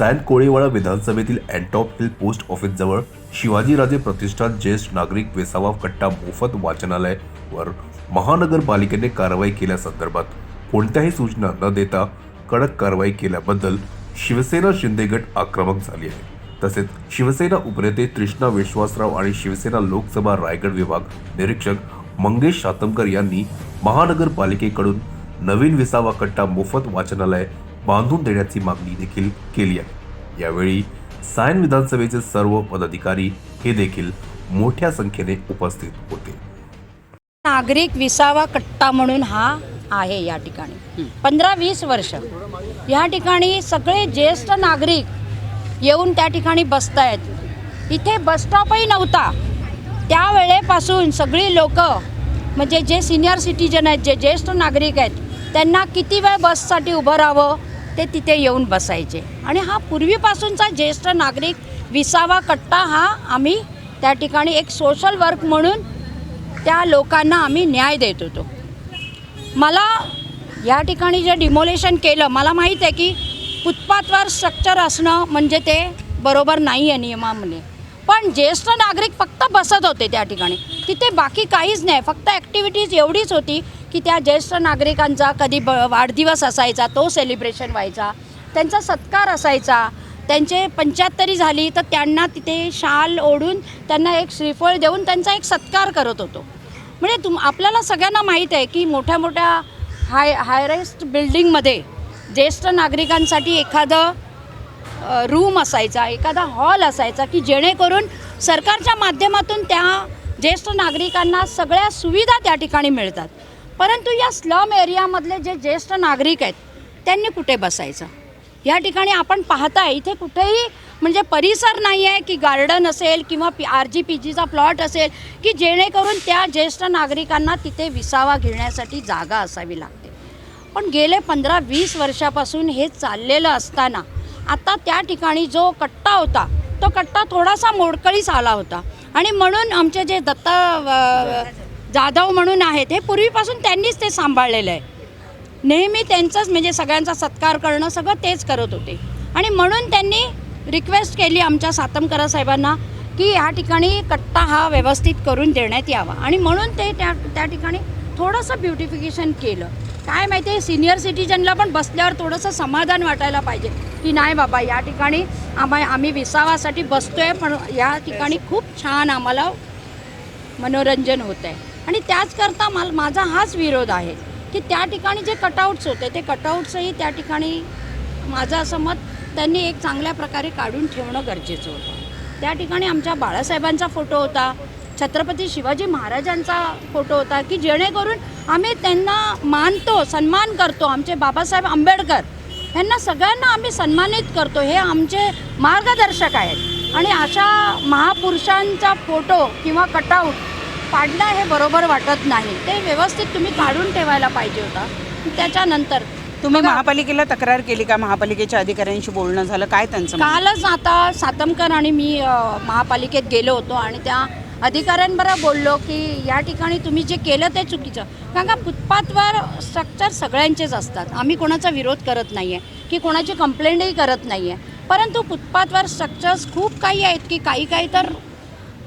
सायन कोळीवाडा विधानसभेतील Antop hill post ऑफिसजवळ शिवाजीराजे प्रतिष्ठान ज्येष्ठ नागरिक वेसावा कट्टा मोफत वाचनालय वर महानगरपालिकेने कारवाई केल्यासंदर्भात कोणत्याही सूचना न देता कडक कारवाई केल्याबद्दल शिवसेना शिंदे गट आक्रमक झाली आहे तसेच शिवसेना उपनेते तृष्णा विश्वासराव आणि शिवसेना लोकसभा रायगड विभाग निरीक्षक मंगेश शातमकर यांनी महानगरपालिकेकडून नवीन विसावा कट्टा मोफत वाचनालय बांधून देण्याची मागणी देखील केली आहे. यावेळी सायन विधानसभेचे सर्व पदाधिकारी हे देखील मोठ्या संख्येने उपस्थित होते. नागरिक विसावा कट्टा म्हणून हा आहे या ठिकाणी. पंधरा वीस वर्ष. या ठिकाणी सगळे ज्येष्ठ नागरिक येऊन त्या ठिकाणी बसतायत. इथे बसस्टॉपही नव्हता. त्यावेळेपासून सगळी लोक म्हणजे जे सिनियर सिटीजन आहेत जे ज्येष्ठ नागरिक आहेत त्यांना किती वेळ बससाठी उभं राहावं ते तिथे येऊन बसायचे. आणि हा पूर्वीपासूनचा ज्येष्ठ नागरिक विसावा कट्टा हा आम्ही त्या ठिकाणी एक सोशल वर्क म्हणून त्या लोकांना आम्ही न्याय देत होतो. मला या ठिकाणी जे डिमोलेशन केलं मला माहीत आहे की फुटपाथवर स्ट्रक्चर असणं म्हणजे ते बरोबर नाही आहे नियमामध्ये. पण ज्येष्ठ नागरिक फक्त बसत होते त्या ठिकाणी. तिथे बाकी काहीच नाही फक्त ॲक्टिव्हिटीज एवढीच होती की त्या ज्येष्ठ नागरिकांचा कधी ब वाढदिवस असायचा तो सेलिब्रेशन व्हायचा. त्यांचा सत्कार असायचा. त्यांचे पंच्याहत्तरी झाली तर त्यांना तिथे शाल ओढून त्यांना एक श्रीफळ देऊन त्यांचा एक सत्कार करत होतो. म्हणजे तुम आपल्याला सगळ्यांना माहीत आहे की मोठ्या मोठ्या हाय हायरेस्ट बिल्डिंगमध्ये ज्येष्ठ नागरिकांसाठी एखादं रूम असायचा एखादा हॉल असायचा की जेणेकरून सरकारच्या माध्यमातून त्या ज्येष्ठ नागरिकांना सगळ्या सुविधा त्या ठिकाणी मिळतात. परंतु या स्लम एरियामधले जे ज्येष्ठ नागरिक आहेत त्यांनी कुठे बसायचं? या ठिकाणी आपण पाहताय इथे कुठेही म्हणजे परिसर नाही आहे की गार्डन असेल किंवा पी आर जी पी जीचा प्लॉट असेल की जेणेकरून त्या ज्येष्ठ नागरिकांना तिथे विसावा घेण्यासाठी जागा असावी लागते. पण गेले पंधरा वीस वर्षापासून हे चाललेलं असताना आता त्या ठिकाणी जो कट्टा होता तो कट्टा थोडासा मोडकळीस आला होता. आणि म्हणून आमचे जे दत्ता जाधव म्हणून आहेत हे पूर्वीपासून त्यांनीच ते सांभाळलेलं आहे. नेहमी त्यांचंच म्हणजे सगळ्यांचा सत्कार करणं सगळं तेच करत होते. आणि म्हणून त्यांनी रिक्वेस्ट केली आमच्या सातमकरा साहेबांना की ह्या ठिकाणी कट्टा हा व्यवस्थित करून देण्यात यावा. आणि म्हणून ते त्या त्या ठिकाणी थोडंसं ब्युटिफिकेशन केलं. काय माहिती आहे सिनियर सिटीजनला पण बसल्यावर थोडंसं समाधान वाटायला पाहिजे की नाही बाबा या ठिकाणी आम्हा आम्ही विसावासाठी बसतोय पण या ठिकाणी खूप छान आम्हाला मनोरंजन होतं आहे आणि त्याचकरता मला माझा हाच विरोध आहे की त्या ठिकाणी जे कटआउट्स होते ते कटआउट्सही त्या ठिकाणी माझं असं मत त्यांनी एक चांगल्या प्रकारे काढून ठेवणं गरजेचं होतं. त्या ठिकाणी आमच्या बाळासाहेबांचा फोटो होता छत्रपती शिवाजी महाराजांचा फोटो होता की जेणेकरून आम्ही त्यांना मानतो सन्मान करतो आमचे बाबासाहेब आंबेडकर यांना सगळ्यांना आम्ही सन्मानित करतो हे आमचे मार्गदर्शक आहेत. आणि अशा महापुरुषांचा फोटो किंवा कटआउट पाडणं हे बरोबर वाटत नाही. ते व्यवस्थित तुम्ही काढून ठेवायला पाहिजे होता. त्याच्यानंतर तुम्ही महापालिकेला तक्रार केली का? महापालिकेच्या अधिकाऱ्यांशी बोलणं झालं. काय त्यांचं? कालच आता सातमकर आणि मी महापालिकेत गेलो होतो आणि त्या अधिकाऱ्यांबरोबर बोललो की या ठिकाणी तुम्ही जे केलं ते चुकीचं. कारण का फुटपाथवर स्ट्रक्चर सगळ्यांचेच असतात. आम्ही कोणाचा विरोध करत नाही आहे की कोणाची कंप्लेंटही करत नाही आहे परंतु फुटपाथवर स्ट्रक्चर्स खूप काही आहेत की काही काही तर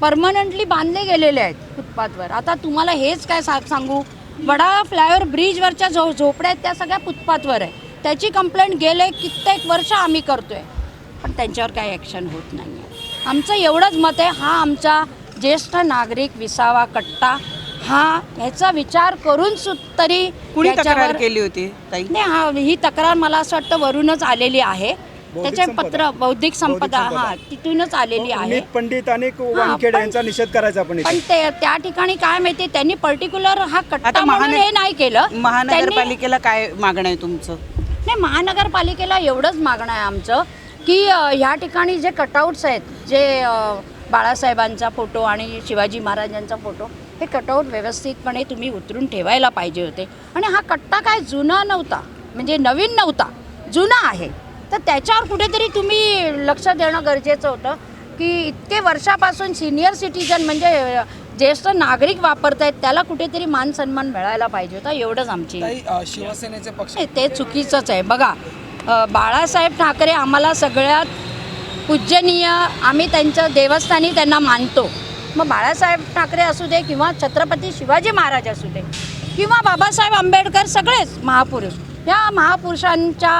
परमनंटली बांधले गेलेले आहेत फुटपाथवर. आता तुम्हाला हेच काय सा सांगू? वडा फ्लायओव्हर ब्रिजवरच्या जो झोपड्या आहेत त्या सगळ्या फुटपाथवर आहे. त्याची कंप्लेंट गेले कित्येक वर्ष आम्ही करतोय. पण त्यांच्यावर काही ॲक्शन होत नाही आहे आमचं एवढंच मत आहे हा आमचा ज्येष्ठ नागरिक विसावा कट्टा हा ह्याचा विचार करून सु तरी कुणी तक्रार केली होती नाही हा ही तक्रार मला असं वाटतं वरूनच आलेली आहे. त्याचे. पत्र बौद्धिक संपदा. हा तिथूनच आलेली आहे पंडित आणि वानखेड पण- यांचा निषेध करायचा आपण. पण ते त्या ठिकाणी काय माहिती त्यांनी पर्टिक्युलर हा कट्टा म्हणून हे नाही केलं महानगरपालिकेला काय मागणं आहे तुमचं नाही महानगरपालिकेला एवढंच मागणं आहे आमचं की ह्या ठिकाणी जे कटआउट्स आहेत जे बाळासाहेबांचा फोटो आणि शिवाजी महाराजांचा फोटो हे कटआउट व्यवस्थितपणे तुम्ही उतरून ठेवायला पाहिजे होते आणि हा कट्टा काय जुना नव्हता म्हणजे नवीन नव्हता जुना आहे तर त्याच्यावर कुठेतरी तुम्ही लक्ष देणं गरजेचं होतं की इतके वर्षापासून सिनियर सिटीजन म्हणजे ज्येष्ठ नागरिक वापरत आहेत त्याला कुठेतरी मान सन्मान मिळायला पाहिजे होता एवढंच आमची. शिवसेनेचे पक्ष ते चुकीचंच आहे. बघा बाळासाहेब ठाकरे आम्हाला सगळ्यात पूजनीय आम्ही त्यांचं देवस्थानी त्यांना मानतो. मग बाळासाहेब ठाकरे असू दे किंवा छत्रपती शिवाजी महाराज असू दे किंवा बाबासाहेब आंबेडकर सगळेच महापुरुष या महापुरुषांच्या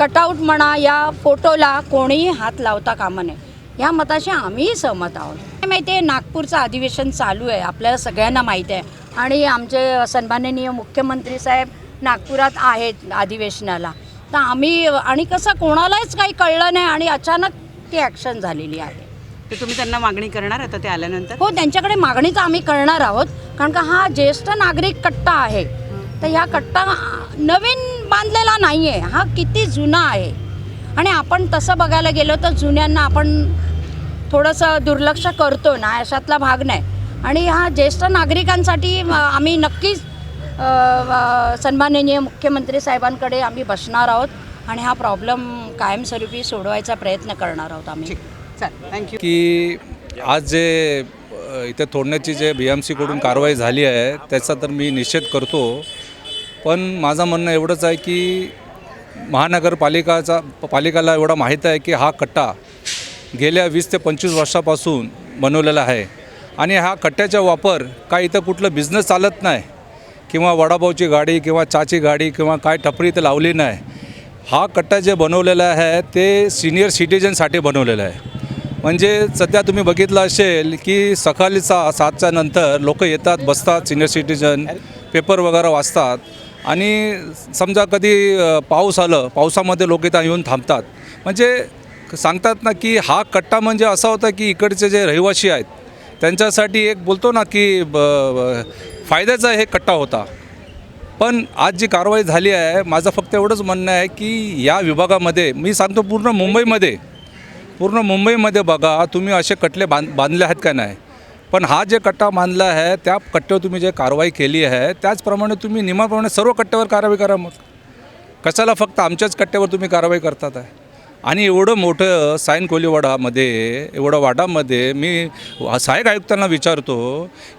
कटआउट म्हणा या फोटोला कोणीही हात लावता कामा नये. या मताशी आम्हीही सहमत आहोत. माहिती आहे नागपूरचं अधिवेशन चालू आहे आपल्याला सगळ्यांना माहिती आहे. आणि आमचे सन्माननीय मुख्यमंत्री साहेब नागपुरात आहेत अधिवेशनाला. तर आम्ही आणि कसं कोणालाच काही कळलं नाही आणि अचानक ती ॲक्शन झालेली आहे. तर तुम्ही त्यांना मागणी करणार आता ते आल्यानंतर? हो त्यांच्याकडे मागणी तर आम्ही करणार आहोत. कारण का हा ज्येष्ठ नागरिक कट्टा आहे. तर ह्या कट्टा नवीन बांधलेला नाही आहे हा किती जुना आहे. आणि आपण तसं बघायला गेलो तर जुन्यांना आपण थोडंसं दुर्लक्ष करतो ना अशातला भाग नाही. आणि हा ज्येष्ठ नागरिकांसाठी आम्ही नक्कीच सन्माननीय मुख्यमंत्री साहेबांकडे आम्ही बसणार आहोत आणि हा प्रॉब्लेम कायमस्वरूपी सोडवायचा प्रयत्न करणार आहोत आम्ही. थँक्यू की आज जे इथे तोडण्याची जे बी एम सीकडून कारवाई झाली आहे त्याचा तर मी निषेध करतो. पण माझं म्हणणं एवढंच आहे की महानगरपालिकाचा पालिकाला एवढा माहीत आहे की हा कट्टा गेल्या वीस ते पंचवीस वर्षापासून बनवलेला आहे. आणि हा कट्ट्याचा वापर काय इथं कुठलं बिझनेस चालत नाही किंवा वडापावची गाडी किंवा चाची गाडी किंवा काय टपरी इथं लावली नाही हा कट्टा जे बनवलेला आहे ते सिनियर सिटीजनसाठी बनवलेला आहे. म्हणजे सध्या तुम्ही बघितलं असेल की सकाळी सा सातच्या नंतर लोक येतात बसतात सिनियर सिटीजन पेपर वगैरे वाचतात. आणि समजा कधी पाऊस आलं पावसामध्ये लोक इथं येऊन थांबतात. म्हणजे सांगतात ना की हा कट्टा म्हणजे असा होता की इकडचे जे रहिवासी आहेत त्यांच्यासाठी एक बोलतो ना की ब ब- फायद्याचा हे कट्टा होता. पण आज जी कारवाई झाली आहे माझं फक्त एवढंच म्हणणं आहे की या विभागामध्ये मी सांगतो पूर्ण मुंबईमध्ये पूर्ण मुंबईमध्ये बघा तुम्ही असे कटले बांध बांधले आहेत का नाही? पण हा जे कट्टा बांधला आहे त्या कट्ट्यावर तुम्ही जे कारवाई केली आहे त्याचप्रमाणे तुम्ही नियमाप्रमाणे सर्व कट्ट्यावर कारवाई करा मग. कशाला फक्त आमच्याच कट्ट्यावर तुम्ही कारवाई करतात आहे? आणि एवढं मोठं सायन कोलीवाडामध्ये एवढं वाडामध्ये मी सहाय्यक आयुक्तांना विचारतो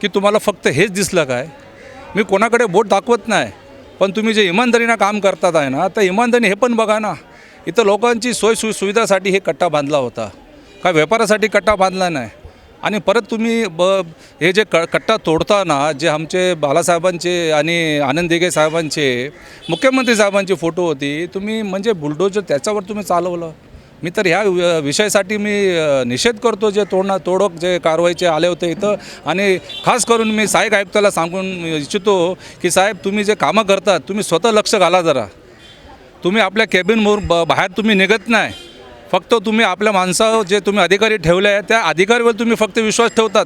की तुम्हाला फक्त हेच दिसलं काय? मी कोणाकडे बोट दाखवत नाही पण तुम्ही जे इमानदारीनं काम करतात आहे ना तर इमानदारी हे पण बघा ना. इथं लोकांची सोय सुविधासाठी हे कट्टा बांधला होता. काय व्यापारासाठी कट्टा बांधला नाही. आणि परत तुम्ही ब हे जे क कट्टा तोडताना जे आमचे बालासाहेबांचे आणि आनंद दिघे साहेबांचे मुख्यमंत्री साहेबांची फोटो होती तुम्ही म्हणजे बुलडोजर त्याच्यावर तुम्ही चालवलं. मी तर ह्या वि- विषयासाठी मी निषेध करतो जे तोडणा तोडक जे कारवाईचे आले होते इथं. आणि खास करून मी साहेब आयुक्ताला सांगून इच्छितो की साहेब तुम्ही जे कामं करतात तुम्ही स्वतः लक्ष घाला जरा. तुम्ही आपल्या कॅबिनमोर ब बाहेर तुम्ही निघत नाही. फक्त तुम्ही आपल्या माणसावर जे तुम्ही अधिकारी ठेवले आहे त्या अधिकारीवर तुम्ही फक्त विश्वास ठेवतात.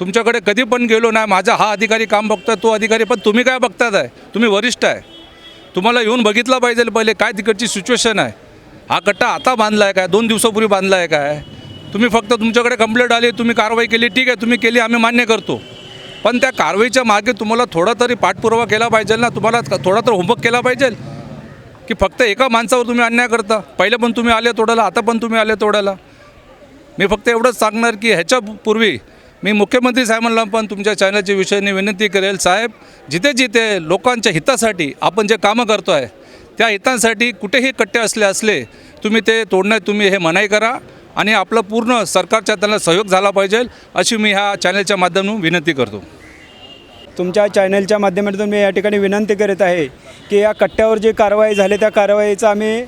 तुमच्याकडे कधी पण गेलो नाही माझा हा अधिकारी काम बघतोय तो अधिकारी पण तुम्ही काय बघतात आहे? तुम्ही वरिष्ठ आहे. तुम्हाला येऊन बघितलं पाहिजे पहिले काय तिकडची सिच्युएशन आहे? हा कट्टा आता बांधला आहे काय? दोन दिवसापूर्वी बांधला आहे काय? तुम्ही फक्त तुमच्याकडे कंप्लेंट आली तुम्ही कारवाई केली ठीक आहे तुम्ही केली आम्ही मान्य करतो. पण त्या कारवाईच्या मागे तुम्हाला थोडा तरी पाठपुरावा केला पाहिजे ना तुम्हाला थोडा तर होमवर्क केला पाहिजे. की फक्त एका माणसावर तुम्ही अन्याय करता. पहिले पण तुम्ही आले तोडायला आता पण तुम्ही आले तोडायला. मी फक्त एवढंच सांगणार की ह्याच्या पूर्वी मी मुख्यमंत्री साहेबांना पण तुमच्या चॅनलच्या विषयाने विनंती करेल साहेब जिथे जिथे लोकांच्या हितासाठी आपण जे कामं करतो आहे त्या हितांसाठी कुठेही कट्टे असले असले तुम्ही ते तोडण्यात तुम्ही हे मनाई करा आणि आपलं पूर्ण सरकारच्या त्यांना सहयोग झाला पाहिजे अशी मी ह्या चॅनलच्या माध्यमातून विनंती करतो. तुमच्या चॅनलच्या माध्यमातून मी या ठिकाणी विनंती करीत आहे की या कट्ट्यावर जी कारवाई झाली त्या कारवाईचा आम्ही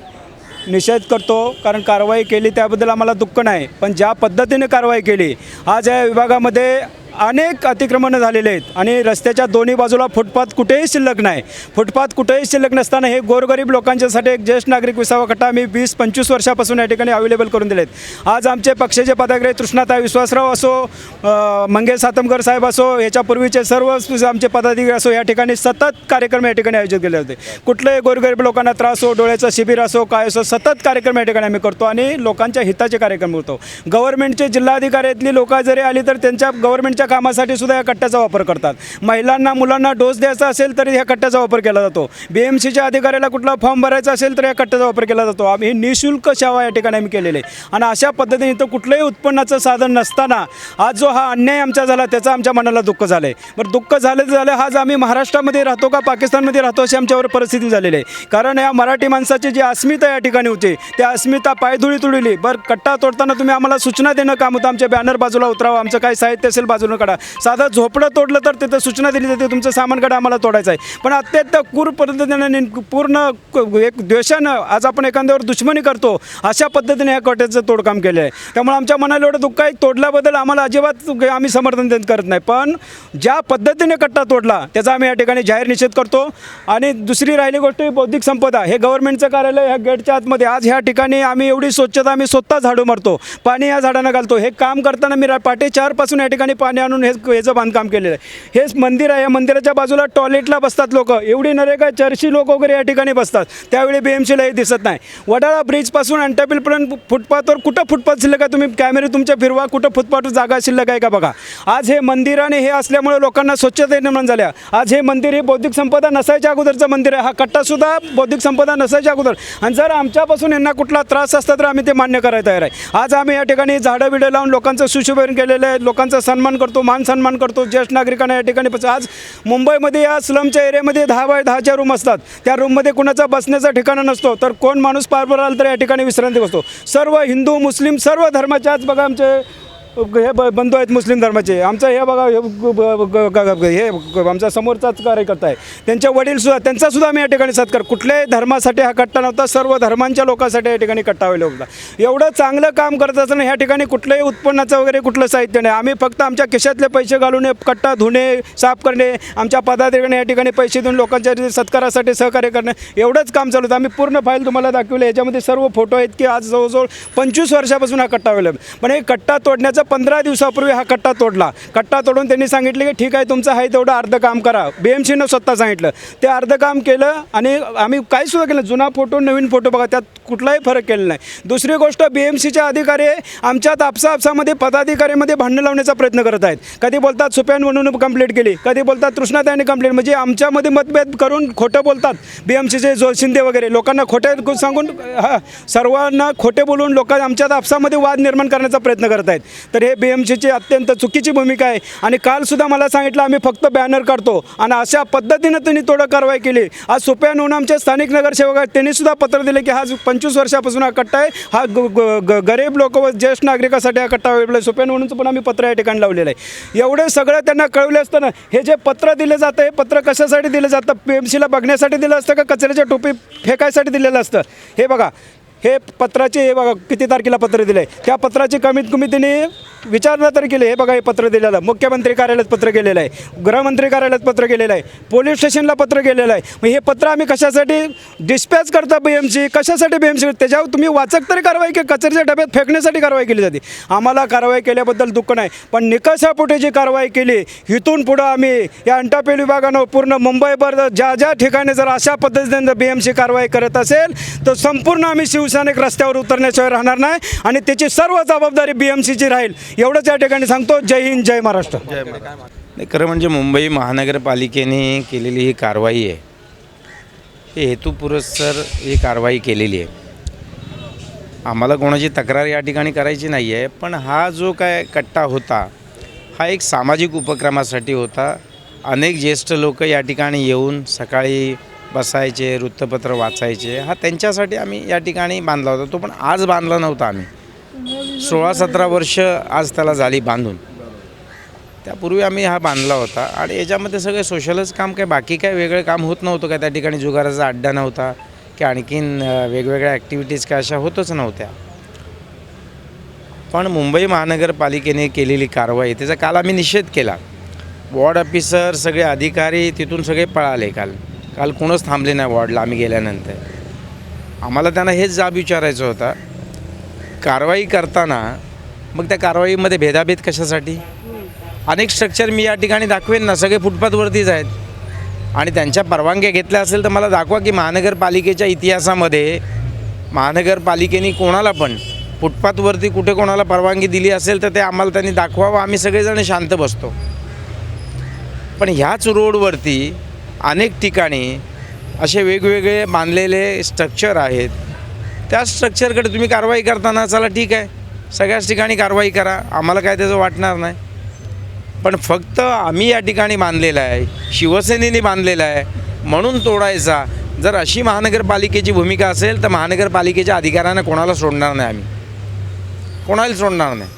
निषेध करतो. कारण कारवाई केली त्याबद्दल आम्हाला दुःख नाही. पण ज्या पद्धतीने कारवाई केली आज या विभागामध्ये अनेक अतिक्रमणं झालेले आहेत आणि रस्त्याच्या दोन्ही बाजूला फुटपाथ कुठेही शिल्लक नाही. फुटपाथ कुठेही शिल्लक नसताना हे गोरगरीब लोकांच्यासाठी एक ज्येष्ठ नागरिक विसावा कट्टा आम्ही वीस पंचवीस वर्षापासून या ठिकाणी अवेलेबल करून दिलेत. आज आमचे पक्षाचे पदाधिकारी तृष्णाताई विश्वासराव असो मंगेश सातमकर साहेब असो याच्यापूर्वीचे सर्व आमचे पदाधिकारी असो या ठिकाणी सतत कार्यक्रम या ठिकाणी आयोजित केले होते. कुठलेही गोरगरीब लोकांना त्रास हो डोळ्याचं शिबिर असो काय असो सतत कार्यक्रम या ठिकाणी आम्ही करतो आणि लोकांच्या हिताचे कार्यक्रम करतो गव्हर्नमेंटचे जिल्हाधिकाऱ्यातली लोकं जरी आली तर त्यांच्या गव्हर्नमेंटच्या त्यांच्या कामासाठी सुद्धा या कट्ट्याचा वापर करतात. महिलांना मुलांना डोस द्यायचा असेल तरी ह्या कट्ट्याचा वापर केला जातो. बी एम सीच्या अधिकाऱ्याला कुठला फॉर्म भरायचा असेल तर या कट्ट्याचा वापर केला जातो. आम्ही ही निशुल्क सेवा या ठिकाणी आम्ही केलेले आहे. आणि अशा पद्धतीने इथं कुठलंही उत्पन्नाचं साधन नसताना आज जो हा अन्याय आमचा झाला त्याचा आमच्या मनाला दुःख झालं आहे बरं दुःख झालं तर झालं आज आम्ही महाराष्ट्रामध्ये राहतो का पाकिस्तानमध्ये राहतो अशी आमच्यावर परिस्थिती झालेली आहे. कारण या मराठी माणसाची जी अस्मिता या ठिकाणी होती त्या अस्मिता पायधुळी तुडली. बरं कट्टा तोडताना तुम्ही आम्हाला सूचना देणं काम होतं. आमच्या बॅनर बाजूला उतरावं आमचं काय साहित्य असेल बाजूला काढा. साधं झोपडं तोडलं तर तिथं सूचना दिली जाते तुमचं सामान काढा आम्हाला तोडायचं आहे. पण अत्यंत क्रूर पद्धतीने पूर्ण एक द्वेषानं आज आपण एखाद्यावर दुश्मनी करतो अशा पद्धतीने या कॉटेजचं तोडकाम केलं आहे त्यामुळे आमच्या मनाला एवढं दुःख आहे तोडल्याबद्दल आम्हाला अजिबात आम्ही समर्थन देत करत नाही. पण ज्या पद्धतीने कट्टा तोडला त्याचा आम्ही या ठिकाणी जाहीर निषेध करतो. आणि दुसरी राहिली गोष्ट बौद्धिक संपदा. हे गव्हर्नमेंटचं कार्यालय ह्या गेटच्या आतमध्ये आज ह्या ठिकाणी आम्ही एवढी स्वच्छता आम्ही स्वतः झाडू मारतो. पाणी या झाडांना घालतो. हे काम करताना मी पाटे चारपासून या ठिकाणी पाणी पाणी आणून हे याचं बांधकाम केलेलं आहे. हेच मंदिर आहे. या मंदिराच्या बाजूला टॉयलेटला बसतात लोक. एवढी नरेगा चर्ची लोक वगैरे या ठिकाणी बसतात. त्यावेळी बी एम सीला हे दिसत नाही. वडाळा ब्रिजपासून अंटाबिलपर्यंत फुटपाथवर कुठं फुटपाथ शिल्लक आहे तुम्ही? कॅमेरे तुमच्या फिरवा. कुठं फुटपाथवर जागा शिल्लक आहे का बघा? आज हे मंदिर आणि हे असल्यामुळे लोकांना स्वच्छता निर्माण झाल्या आज हे मंदिर हे बौद्धिक संपदा नसायच्या अगोदरचं मंदिर आहे. हा कट्टासुद्धा बौद्धिक संपदा नसायच्या अगोदर. आणि जर आमच्यापासून यांना कुठला त्रास असता तर आम्ही ते मान्य करायला तयार आहे. आज आम्ही या ठिकाणी झाडं बिडं लावून लोकांचं सुशोभन केलेलं आहे. लोकांचा सन्मान करतो. मान सन्मान करतो. ज्येष्ठ नागरिकांना या ठिकाणी पस- आज मुंबईमध्ये या स्लमच्या एरियामध्ये दहा बाय दहाच्या रूम असतात. त्या रूममध्ये कुणाचा बसण्याचा ठिकाणा नसतो. तर कोण माणूस पार पार आला तर या ठिकाणी विश्रांती बसतो. सर्व हिंदू मुस्लिम सर्व धर्माचे आज बघा आमचे हे ब- बंधू आहेत मुस्लिम धर्माचे. आमचं हे बघा हे ग- ग- हे आमचा समोरचाच कार्यकर्ता आहे. त्यांच्या वडीलसुद्धा त्यांचासुद्धा आम्ही या ठिकाणी सत्कार कुठल्याही धर्मासाठी हा कट्टा नव्हता सर्व धर्मांच्या लोकांसाठी या ठिकाणी कट्टा अवेलेबल होता. एवढं चांगलं काम करत असताना ह्या ठिकाणी कुठलंही उत्पन्नाचं वगैरे कुठलं साहित्य नाही. आम्ही फक्त आमच्या खिशातले पैसे घालून कट्टा धुणे साफ करणे आमच्या पदाधिकाऱ्यांनी या ठिकाणी पैसे देऊन लोकांच्या सत्कारासाठी सहकार्य करणे एवढंच काम चालू होतं. आम्ही पूर्ण फाईल तुम्हाला दाखवली. याच्यामध्ये सर्व फोटो आहेत की आज जवळजवळ पंचवीस वर्षापासून हा कट्टा अवेलेबल पण हे कट्टा तोडण्याचा पंधरा दिवसापूर्वी हा कट्टा तोडला. कट्टा तोडून त्यांनी सांगितले की ठीक आहे तुमचं आहे तेवढं अर्ध काम करा बी एम सीनं स्वतः सांगितलं. ते अर्ध काम केलं आणि आम्ही काही सुद्धा केलं जुना फोटो नवीन फोटो बघा त्यात कुठलाही फरक केला नाही. दुसरी गोष्ट बी एम सीच्या अधिकारी आमच्या आपसा आपसामध्ये पदाधिकाऱ्यामध्ये भांडणं लावण्याचा प्रयत्न करत आहेत. कधी बोलतात सुप्यान म्हणून कंप्लीट केली. कधी बोलतात तृष्णाताईने कंप्लीट म्हणजे आमच्यामध्ये मतभेद करून खोटं बोलतात. बी एम सीचे जो शिंदे वगैरे लोकांना खोटे सांगून हां सर्वांना खोटे बोलून लोक आमच्या आपसामध्ये वाद निर्माण करण्याचा प्रयत्न करत आहेत. तर हे बी एम सीची अत्यंत चुकीची भूमिका आहे. आणि कालसुद्धा मला सांगितलं आम्ही फक्त बॅनर काढतो. आणि अशा पद्धतीनं त्यांनी थोडं कारवाई केली. आज सुप्या म्हणून आमचे स्थानिक नगरसेवक आहेत त्यांनी सुद्धा पत्र दिले की हा जो पंचवीस वर्षापासून हा कट्टा आहे हा ग- ग- ग- गरीब लोक व ज्येष्ठ नागरिकासाठी हा कट्टा वेळ आहे. सुप्या म्हणूनचं पण आम्ही पत्र या ठिकाणी लावलेलं आहे. एवढे सगळं त्यांना कळवले असताना हे जे पत्र दिलं जातं हे पत्र कशासाठी दिलं जातं? पी एम सीला बघण्यासाठी दिलं असतं का कचऱ्याच्या टोपी फेकायसाठी दिलेलं असतं? हे बघा हे पत्राचे हे बघा किती तारखेला पत्र दिलं आहे त्या पत्राची कमीत कमी त्यांनी विचारणा तर केली. हे बघा हे पत्र दिलेलं. आहे मुख्यमंत्री कार्यालयात पत्र गेलेलं आहे. गृहमंत्री कार्यालयात पत्र गेलेलं आहे. पोलीस स्टेशनला पत्र गेलेलं आहे. मग हे पत्र आम्ही कशासाठी डिस्पॅच करता बी एम सी कशासाठी बी एम सी त्याच्यावर तुम्ही वाचक तरी कारवाई की कचऱ्याच्या डब्यात फेकण्यासाठी कारवाई केली जाते. आम्हाला कारवाई केल्याबद्दल दुःख नाही. पण निकषापोटी जी कारवाई केली इथून पुढं आम्ही या अंटापेल विभागानं पूर्ण मुंबईभर ज्या ज्या ठिकाणी जर अशा पद्धतीने बी एम सी कारवाई करत असेल तर संपूर्ण आम्ही शिव शिवसैनिक रस्त्यावर उतरण्याशिवाय राहणार नाही आणि त्याची सर्व जबाबदारी बी एम सीची राहील. एवढंच या ठिकाणी सांगतो. जय हिंद जय महाराष्ट्र. नाही खरं म्हणजे मुंबई महानगरपालिकेने केलेली ही कारवाई आहे. हे हेतुपुरस्सर ही कारवाई केलेली आहे. आम्हाला कोणाची तक्रार या ठिकाणी करायची नाही आहे पण हा जो काय कट्टा होता हा एक सामाजिक उपक्रमासाठी होता. अनेक ज्येष्ठ लोक या ठिकाणी येऊन सकाळी बसायचे वृत्तपत्र वाचायचे. हा त्यांच्यासाठी आम्ही या ठिकाणी बांधला होता. तो पण आज बांधला नव्हता आम्ही. सोळा सतरा वर्ष आज त्याला झाली बांधून. त्यापूर्वी आम्ही हा बांधला होता. आणि याच्यामध्ये सगळे सोशलच काम काय बाकी काय वेगळं काम होत नव्हतं काय. त्या ठिकाणी जुगाराचा अड्डा नव्हता. की आणखीन वेगवेगळ्या ॲक्टिव्हिटीज काय अशा होतच नव्हत्या. पण मुंबई महानगरपालिकेने केलेली कारवाई त्याचा काल आम्ही निषेध केला. वॉर्ड ऑफिसर सगळे अधिकारी तिथून सगळे पळाले काल. काल कोणच थांबले नाही वॉर्डला आम्ही गेल्यानंतर. आम्हाला त्यांना हेच जाब विचारायचा होता कारवाई करताना मग त्या कारवाईमध्ये भेदाभेद कशासाठी? अनेक स्ट्रक्चर मी या ठिकाणी दाखवेन ना सगळे फुटपाथवरतीच आहेत. आणि त्यांच्या परवानग्या घेतल्या असेल तर मला दाखवा की महानगरपालिकेच्या इतिहासामध्ये महानगरपालिकेने कोणाला पण फुटपाथवरती कुठे कोणाला परवानगी दिली असेल तर ते आम्हाला त्यांनी दाखवावं. आम्ही सगळेजण शांत बसतो. पण ह्याच रोडवरती अनेक ठिकाणी असे वेगवेगळे बांधलेले स्ट्रक्चर आहेत. त्या स्ट्रक्चरकडे तुम्ही कारवाई करताना चला ठीक आहे. सगळ्याच ठिकाणी कारवाई करा. आम्हाला काय त्याचं वाटणार नाही. पण फक्त आम्ही या ठिकाणी बांधलेलं आहे. शिवसेनेने बांधलेलं आहे. म्हणून तोडायचा. जर अशी महानगरपालिकेची भूमिका असेल तर महानगरपालिकेच्या अधिकाऱ्यांना कोणाला सोडणार नाही आम्ही. कोणाला सोडणार नाही.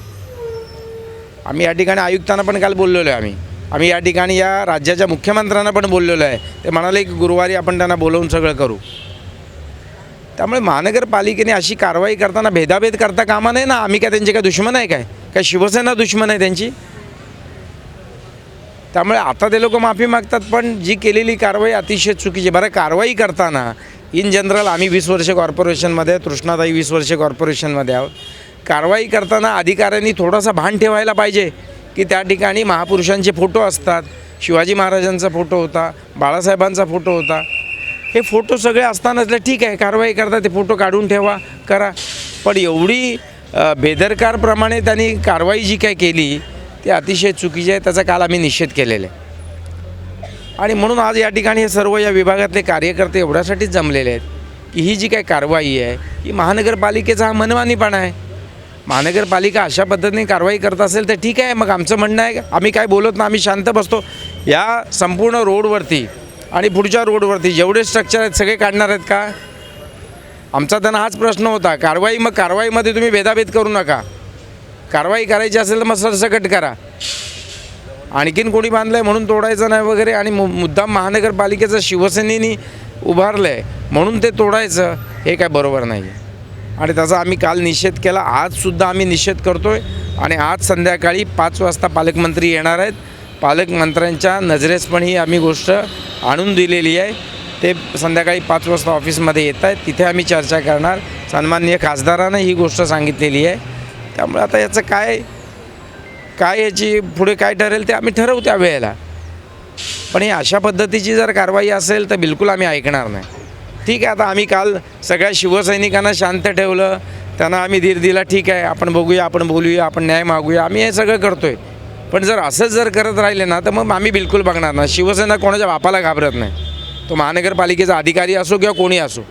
आम्ही या ठिकाणी आयुक्तांना पण काल बोललेलो आहे आम्ही. आम्ही या ठिकाणी या राज्याच्या मुख्यमंत्र्यांना पण बोललेलो आहे. ते म्हणाले की गुरुवारी आपण त्यांना बोलवून सगळं करू. त्यामुळे महानगरपालिकेने अशी कारवाई करताना भेदाभेद करता कामा नाही ना? आम्ही काय त्यांचे काय दुश्मन आहे काय? काय शिवसेना दुश्मन आहे त्यांची? त्यामुळे आता ते लोक माफी मागतात पण जी केलेली कारवाई अतिशय चुकीची बरं कारवाई करताना इन जनरल आम्ही वीस वर्ष कॉर्पोरेशनमध्ये तृष्णाताई वीस वर्ष कॉर्पोरेशनमध्ये आहोत. कारवाई करताना अधिकाऱ्यांनी थोडासा भान ठेवायला पाहिजे. की त्या ठिकाणी महापुरुषांचे फोटो असतात शिवाजी महाराजांचा फोटो होता बाळासाहेबांचा फोटो होता. हे फोटो सगळे असतानाच ठीक आहे कारवाई करता ते फोटो काढून ठेवा करा. पण एवढी बेदरकारप्रमाणे त्यांनी कारवाई जी काय केली ती अतिशय चुकीची आहे त्याचा काल आम्ही निषेध केलेला आहे. आणि म्हणून आज या ठिकाणी हे सर्व या विभागातले कार्यकर्ते एवढ्यासाठीच जमलेले आहेत की ही जी काही कारवाई आहे ही महानगरपालिकेचा हा मनमानीपणा आहे. महानगरपालिका अशा पद्धतीने कारवाई करत असेल तर ठीक आहे मग आमचं म्हणणं आहे आम्ही काय बोलत ना आम्ही शांत बसतो. या संपूर्ण रोडवरती आणि पुढच्या रोडवरती जेवढे स्ट्रक्चर आहेत सगळे काढणार आहेत का? आमचा त्यांना हाच प्रश्न होता. कारवाई मग कारवाईमध्ये तुम्ही भेदाभेद करू नका. कारवाई करायची असेल तर मग सरसकट करा. आणखीन कोणी बांधलं आहे म्हणून तोडायचं नाही वगैरे आणि मु मुद्दाम महानगरपालिकेचं शिवसेनेनी उभारलं आहे म्हणून ते तोडायचं हे काय बरोबर नाही आहे आणि त्याचा आम्ही काल निषेध केला. आजसुद्धा आम्ही निषेध करतो आहे आणि आज संध्याकाळी पाच वाजता पालकमंत्री येणार आहेत. पालकमंत्र्यांच्या नजरेस पण ही आम्ही गोष्ट आणून दिलेली आहे. ते संध्याकाळी पाच वाजता ऑफिसमध्ये येत आहेत. तिथे आम्ही चर्चा करणार. सन्माननीय खासदारानं ही गोष्ट सांगितलेली आहे. त्यामुळे आता याचं काय काय याची पुढे काय ठरेल ते आम्ही ठरवू त्या वेळेला. पण ही अशा पद्धतीची जर कारवाई असेल तर बिलकुल आम्ही ऐकणार नाही. ठीक आहे आता आम्ही काल सगळ्या शिवसैनिकांना शांत ठेवलं. त्यांना आम्ही धीर दिला ठीक आहे आपण बघूया आपण बोलूया आपण न्याय मागूया आम्ही हे सगळं करतो आहे पण जर असंच जर करत राहिले ना तर मग आम्ही बिलकुल बघणार ना शिवसेना कोणाच्या बापाला घाबरत नाही. तो महानगरपालिकेचा अधिकारी असो किंवा कोणी असो.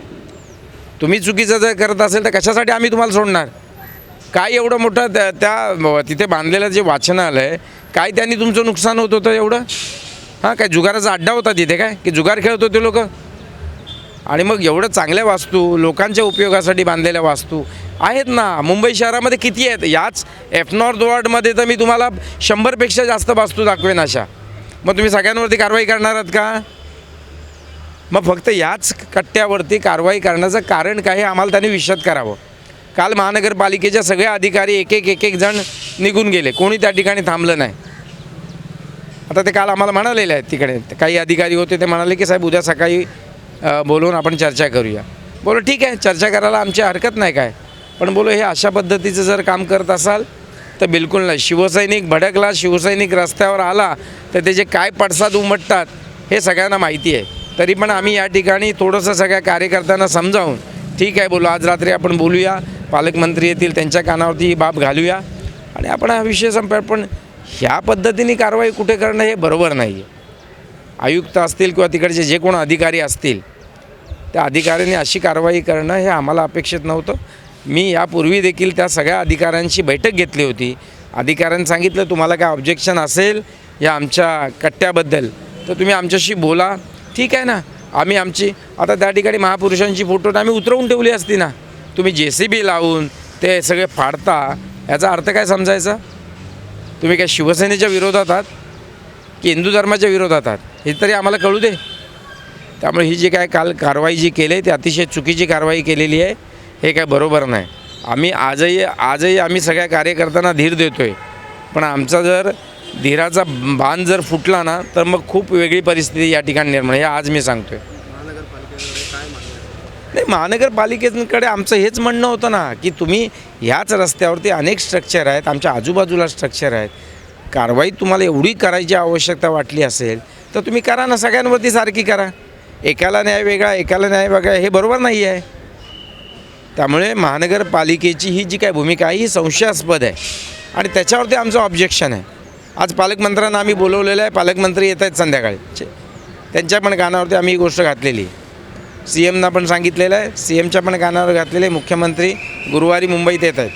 तुम्ही चुकीचं जर करत असेल तर कशासाठी आम्ही तुम्हाला सोडणार? काय एवढं मोठं त्या त्या तिथे बांधलेलं जे वाचनालय आहे काय त्यांनी तुमचं नुकसान होत होतं एवढं? हां काय जुगाराचा अड्डा होता तिथे काय? की जुगार खेळत होते लोक? आणि मग एवढं चांगल्या वास्तू लोकांच्या उपयोगासाठी बांधलेल्या वास्तू आहेत ना. मुंबई शहरामध्ये किती आहेत? याच एफ नॉर्थ वॉर्डमध्ये तर मी तुम्हाला शंभरपेक्षा जास्त वास्तू दाखवेन अशा. मग तुम्ही सगळ्यांवरती कारवाई करणार आहात का? मग फक्त याच कट्ट्यावरती कारवाई करण्याचं कारण काय हे आम्हाला त्यांनी विषद करावं. काल महानगरपालिकेच्या सगळे अधिकारी एक एक एक एक जण निघून गेले. कोणी त्या ठिकाणी थांबलं नाही. आता ते काल आम्हाला म्हणालेले आहेत तिकडे. काही अधिकारी होते ते म्हणाले की साहेब उद्या सकाळी बोलवून आपण चर्चा करूया. बोलो ठीक आहे चर्चा करायला आमची हरकत नाही काय. पण बोलो हे अशा पद्धतीचं जर काम करत असाल तर बिलकुल नाही. शिवसैनिक भडकला शिवसैनिक रस्त्यावर आला तर त्याचे काय पडसाद उमटतात हे सगळ्यांना माहिती आहे. तरी पण आम्ही या ठिकाणी थोडंसं सगळ्या कार्यकर्त्यांना समजावून ठीक आहे बोलू आज रात्री आपण बोलूया. पालकमंत्री येतील त्यांच्या कानावरती ही बाब घालूया. आणि आपण हा विषय संपा पण ह्या पद्धतीने कारवाई कुठे करणं हे बरोबर नाही आहे आयुक्त असतील किंवा तिकडचे जे कोण अधिकारी असतील त्या अधिकाऱ्यांनी अशी कारवाई करणं हे आम्हाला अपेक्षित नव्हतं. मी यापूर्वी देखील त्या सगळ्या अधिकाऱ्यांची बैठक घेतली होती. अधिकाऱ्यांनी सांगितलं तुम्हाला काय ऑब्जेक्शन असेल या आमच्या कट्ट्याबद्दल तर तुम्ही आमच्याशी बोला. ठीक आहे ना आम्ही आमची आता त्या ठिकाणी महापुरुषांची फोटो तर आम्ही उतरवून ठेवली असती ना. तुम्ही जे सी बी लावून ते सगळे फाडता याचा अर्थ काय समजायचा? तुम्ही काय शिवसेनेच्या विरोधात आहात? की हिंदू धर्माच्या विरोधात आहात? हे तरी आम्हाला कळू दे. त्यामुळे ही जी काय काल कारवाई जी केली आहे ती अतिशय चुकीची कारवाई केलेली आहे. हे काय बरोबर नाही. आम्ही आजही आजही आम्ही सगळ्या कार्यकर्त्यांना धीर देतो आहे पण आमचा जर धीराचा बांध जर फुटला ना तर मग खूप वेगळी परिस्थिती या ठिकाणी निर्माण हे आज मी सांगतो आहे नाही महानगरपालिकेकडे आमचं हेच म्हणणं होतं ना की तुम्ही ह्याच रस्त्यावरती अनेक स्ट्रक्चर आहेत आमच्या आजूबाजूला स्ट्रक्चर आहेत. कारवाई तुम्हाला एवढी करायची आवश्यकता वाटली असेल तर तुम्ही करा ना सगळ्यांवरती सारखी करा. एकाला न्याय वेगळा एकाला न्याय वेगळा हे बरोबर नाही आहे त्यामुळे महानगरपालिकेची ही जी काय भूमिका आहे ही संशयास्पद आहे. आणि त्याच्यावरती आमचं ऑब्जेक्शन आहे. आज पालकमंत्र्यांना आम्ही बोलवलेलं आहे पालकमंत्री येत आहेत संध्याकाळी. त्यांच्या पण कानावरती आम्ही ही गोष्ट घातलेली आहे. सी एमना पण सांगितलेलं आहे सी एमच्या पण कानावर घातलेलं आहे मुख्यमंत्री गुरुवारी मुंबईत येत आहेत.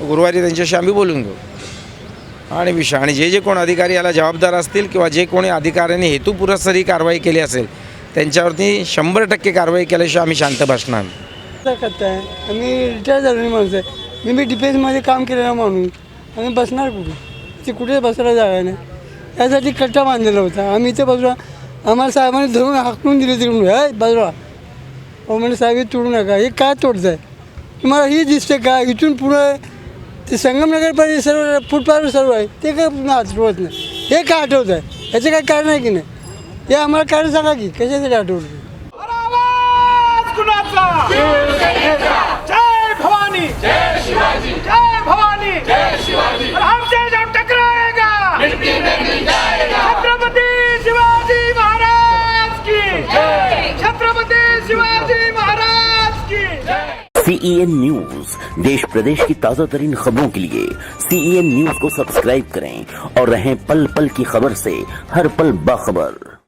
गुरुवारी त्यांच्याशी आम्ही बोलून घेऊ. आणि विषय आणि जे जे कोण अधिकारी याला जबाबदार असतील किंवा जे कोणी अधिकाऱ्यांनी हेतुपुरस्सर ही कारवाई केली असेल त्यांच्यावरती शंभर टक्के कारवाई केल्याशिवाय आम्ही शांत बसणार. नाही. काय आम्ही रिटायर झालेली माणसं. आहे मी मी डिफेन्समध्ये काम केलेला माणूस आम्ही बसणार कुठे? ते कुठे बसायला जागा नाही. यासाठी कट्टा बांधलेला होता. आम्ही इथे बसलो. आम्हाला साहेबांनी धरून हाकलून दिले तिकडून. हाय बाजूला अहो म्हणजे साहेब तोडू नका. हे काय तोडत आहे तुम्हाला ही दिसते का? इथून पुढं ते संगमनगर सर्व फुटपाथ सर्व आहे. ते काय पुन्हा आठवत नाही. हे काय आठवत आहे ह्याचं काय कारण आहे की नाही? हे आम्हाला कारण सांगा की कशासाठी आठवतं जय भवानी जय शिवाजी जय भवानी। जय शिवाजी और हमसे जो टकराएगा। छत्रपति शिवाजी महाराज की। छत्रपति शिवाजी महाराज की। सीईएन न्यूज़ देश प्रदेश की ताज़ा तरीन खबरों के लिए सीईएन न्यूज़ को सब्सक्राइब करें और रहें पल पल की खबर से हर पल बाखबर।